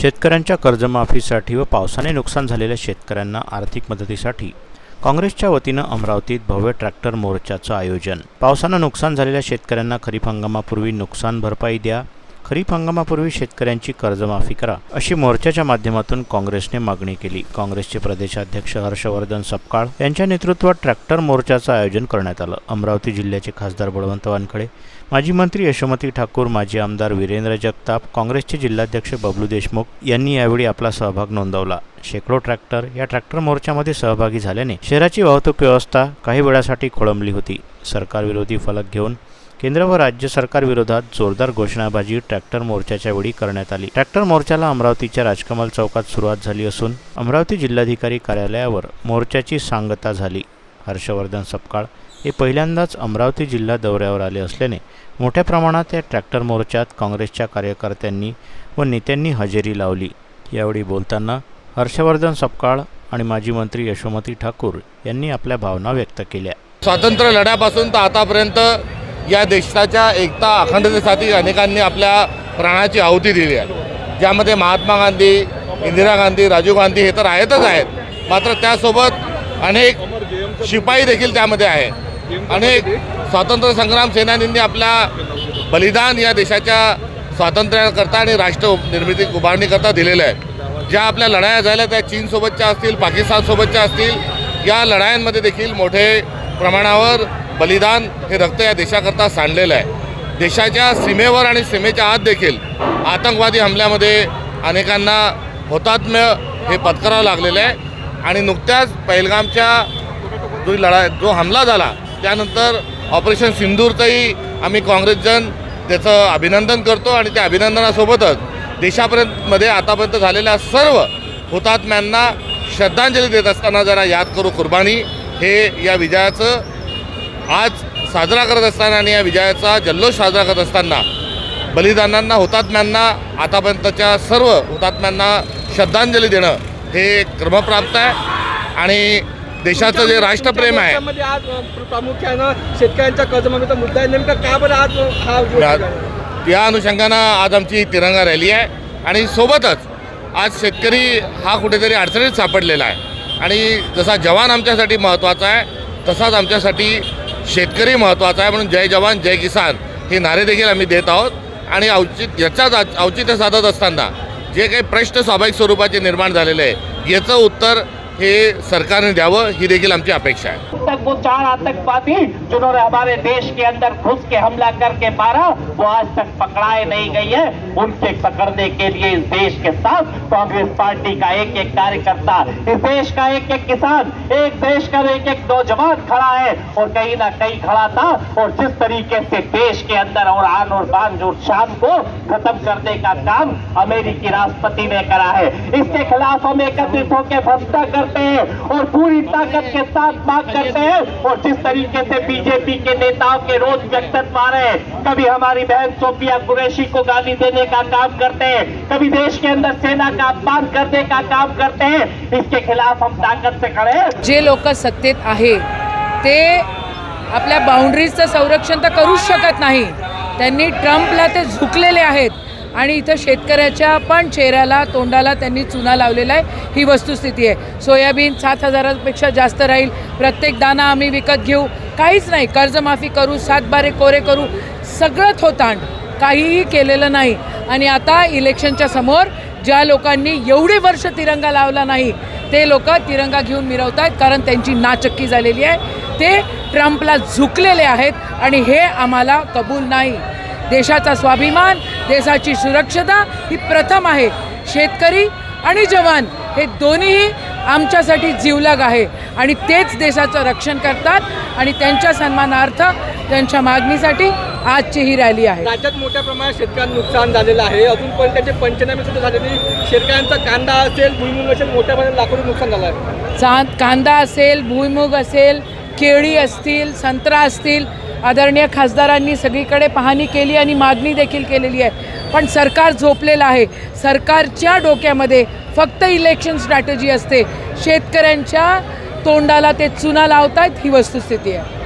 शेतकऱ्यांच्या कर्जमाफीसाठी व पावसाने नुकसान झालेल्या शेतकऱ्यांना आर्थिक मदतीसाठी काँग्रेसच्या वतीनं अमरावतीत भव्य ट्रॅक्टर मोर्चाचं आयोजन. पावसानं नुकसान झालेल्या शेतकऱ्यांना खरीप हंगामापूर्वी नुकसान भरपाई द्या. खरीप हंगामापूर्वी शेतकऱ्यांची कर्जमाफी करा अशी मोर्चाच्या माध्यमातून काँग्रेसने मागणी केली. काँग्रेसचे प्रदेशाध्यक्ष हर्षवर्धन सपकाळ यांच्या नेतृत्वात ट्रॅक्टर मोर्चाचं आयोजन करण्यात आलं. अमरावती जिल्ह्याचे खासदार बळवंत वानखडे माजी मंत्री यशोमती ठाकूर माजी आमदार वीरेंद्र जगताप काँग्रेसचे जिल्हाध्यक्ष बबलू देशमुख यांनी यावेळी आपला सहभाग नोंदवला. शेकडो ट्रॅक्टर या ट्रॅक्टर मोर्चामध्ये सहभागी झाल्याने शहराची वाहतूक व्यवस्था काही वेळासाठी खोळंबली होती. सरकारविरोधी फलक घेऊन केंद्र व राज्य सरकार विरोधात जोरदार घोषणाबाजी ट्रॅक्टर मोर्चाच्या वेळी करण्यात आली. ट्रॅक्टर मोर्चाला अमरावतीच्या राजकमल चौकात सुरुवात झाली असून अमरावती जिल्हाधिकारी कार्यालयावर मोर्चाची सांगता झाली. हर्षवर्धन सपकाळ हे पहिल्यांदाच अमरावती जिल्हा दौऱ्यावर आले असल्याने मोठ्या प्रमाणात या ट्रॅक्टर मोर्चात काँग्रेसच्या कार्यकर्त्यांनी व नेत्यांनी हजेरी लावली. यावेळी बोलताना हर्षवर्धन सपकाळ आणि माजी मंत्री यशोमती ठाकूर यांनी आपल्या भावना व्यक्त केल्या. स्वातंत्र्य लढ्यापासून तर आतापर्यंत या देशाच्या एकता अखंडतेसाठी अनेकांनी आपल्या प्राणाची आहुती दिली आहे. ज्यामध्ये महात्मा गांधी इंदिरा गांधी राजीव गांधी हे तर आहेतच आहेत. मात्र त्यासोबत अनेक शिपाई देखील त्यामध्ये आहे अनेक स्वातंत्र्य संग्राम सेनानींनी आपल्या बलिदान या देशाच्या स्वातंत्र्याकरता आणि राष्ट्र निर्मिती उभारणीकरता दिलेलं आहे. ज्या आपल्या लढाया झाल्या त्या चीनसोबतच्या असतील पाकिस्तानसोबतच्या असतील या लढायांमध्ये देखील मोठे प्रमाणावर बलिदान हे रक्त या देशाकरता सांडलेलं आहे. देशाच्या सीमेवर आणि सीमेच्या आत देखील आतंकवादी हमल्यामध्ये अनेकांना हुतात्म्य हे पत्करावं लागलेलं आहे. आणि नुकत्याच पहिलगामच्या जो लढा जो हमला झाला त्यानंतर ऑपरेशन सिंदूरचंही आम्ही काँग्रेसजन त्याचं अभिनंदन करतो आणि त्या अभिनंदनासोबतच देशापर्यंत मध्ये आतापर्यंत झालेल्या सर्व हुतात्म्यांना श्रद्धांजली देत असताना जरा याद करू कुर्बानी. हे या विजयाचं आज साजरा करत असताना आणि या विजयाचा जल्लोष साजरा करत असताना बलिदानांना हुतात्म्यांना आतापर्यंतच्या सर्व हुतात्म्यांना श्रद्धांजली देणं हे क्रमप्राप्त आहे. आणि देशाचं जे राष्ट्रप्रेम आहे आज प्रामुख्यानं शेतकऱ्यांच्या कर्जमाफीचा मुद्दा आहे. नेमका का बरं आज हा? या अनुषंगानं आज आमची तिरंगा रॅली आहे. आणि सोबतच आज शेतकरी हा कुठेतरी अडचणीत सापडलेला आहे. आणि जसा जवान आमच्यासाठी महत्त्वाचा आहे तसाच आमच्यासाठी शेतकरी महत्त्वाचा आहे म्हणून जय जवान जय किसान हे नारे देखील आम्ही देत आहोत. आणि औचित याचाच औचित्य साधत असताना जे काही प्रश्न स्वाभाविक स्वरूपाचे निर्माण झालेले आहे याचं उत्तर हे सरकारने द्यावं, ही देखील आमची अपेक्षा आहे. तक वो चार आतंकवादी जिन्होंने हमारे देश के अंदर घुस के हमला करके मारा, वो आज तक पकड़ाए नहीं गई है। उनके पकड़ने के लिए इस देश के साथ कांग्रेस पार्टी का एक एक कार्यकर्ता, इस देश का एक एक किसान, एक देश का एक एक नौजवान खड़ा है। और कहीं ना कहीं खड़ा था, और जिस तरीके से देश के अंदर और आन और बान जो शान को खत्म करने का काम अमेरिकी राष्ट्रपति ने करा है, इसके खिलाफ हम एकत्रित होकर करते हैं और पूरी ताकत के साथ मांग करते हैं और जिस तरीके से बीजेपी के नेताओं के रोज व्यक्तित्व आ रहे हैं कभी हमारी बहन सोफिया कुरैशी को गाली देने का काम करते हैं कभी देश के अंदर सेना का अपमान करने का काम करते हैं इसके खिलाफ हम ताकत से खड़े हैं। जे लोक सत्तेत आहे ते आपल्या बाउंड्रीजचं संरक्षण तर करूच शकत नाही. त्यांनी ट्रम्पला ते झुकलेले आहेत. आणि इथं शेतकऱ्याच्या पण चेहऱ्याला तोंडाला त्यांनी चुना लावलेला आहे. ही वस्तुस्थिती आहे. सोयाबीन सात हजारापेक्षा जास्त राहील. प्रत्येक दाना आम्ही विकत घेऊ. काहीच नाही. कर्जमाफी करू सातबारे कोरे करू. सगळं थोतांड. काहीही केलेलं नाही. आणि आता इलेक्शनच्या समोर ज्या लोकांनी एवढे वर्ष तिरंगा लावला नाही ते लोक तिरंगा घेऊन मिरवत आहेत कारण त्यांची नाचक्की झालेली आहे. ते ट्रम्पला झुकलेले आहेत आणि हे आम्हाला कबूल नाही. देशाचा स्वाभिमान देशाची सुरक्षता ही प्रथम आहे. शेतकरी आणि जवान हे दोन्हीही आमच्यासाठी जीवलग आहे आणि तेच देशाचं रक्षण करतात आणि त्यांच्या सन्मानार्थ त्यांच्या मागणीसाठी आजची ही रॅली आहे. राज्यात मोठ्या प्रमाणात शेतकऱ्यांना नुकसान झालेलं आहे. अजून पण त्याचे पंचनामे सुद्धा झाले नाही. शेतकऱ्यांचा कांदा असेल भुईमुग असेल मोठ्या प्रमाणात लाखो नुकसान झालं आहे. चांद कांदा असेल भुईमुग असेल केळी असतील संत्रा असतील आदरणीय खासदारांनी सगळीकडे पाहणी केली आणि मागणी देखील केलेली आहे. पण सरकार झोपलेलं आहे. सरकारच्या डोक्यामध्ये फक्त इलेक्शन स्ट्रॅटेजी असते. शेतकऱ्यांच्या तोंडाला ते चुना लावतायत ही वस्तुस्थिती आहे.